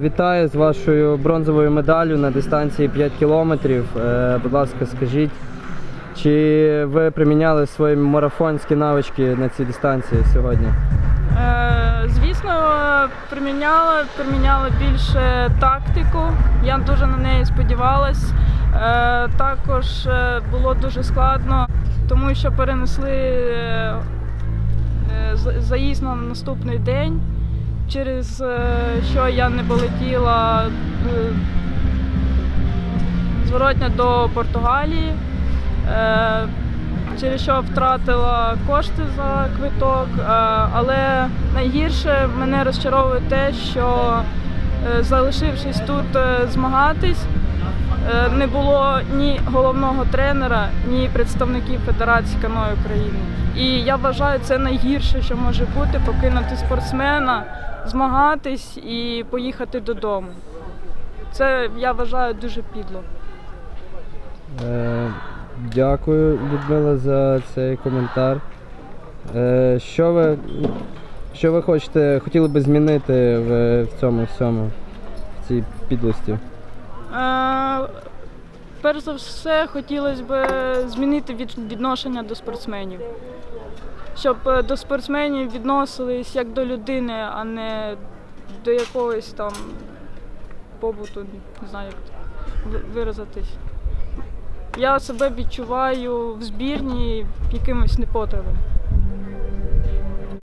Вітаю з вашою бронзовою медаллю на дистанції 5 кілометрів. Е, Будь ласка, скажіть, чи ви приміняли свої марафонські навички на цій дистанції сьогодні? Е, Звісно, приміняла, приміняла більше тактику. Я дуже на неї сподівалась. Е, Також було дуже складно, тому що перенесли заїзд на наступний день, через е, що я не полетіла е, зворотня до Португалії. Е, через що втратила кошти за квиток. Але найгірше мене розчаровує те, що залишившись тут змагатись, не було ні головного тренера, ні представників Федерації каною України. І я вважаю, це найгірше, що може бути, покинути спортсмена, змагатись і поїхати додому. Це я вважаю дуже підло. Е, Дякую, Людмила, за цей коментар. Е, Що ви, що ви хочете, хотіли би змінити в, в цьому всьому, в цій підлості? Е, Перш за все, хотілося б змінити відношення до спортсменів. Щоб е, до спортсменів відносились як до людини, а не до якогось там побуту, не знаю, як виразитись. Я себе відчуваю в збірні якимось непотребом.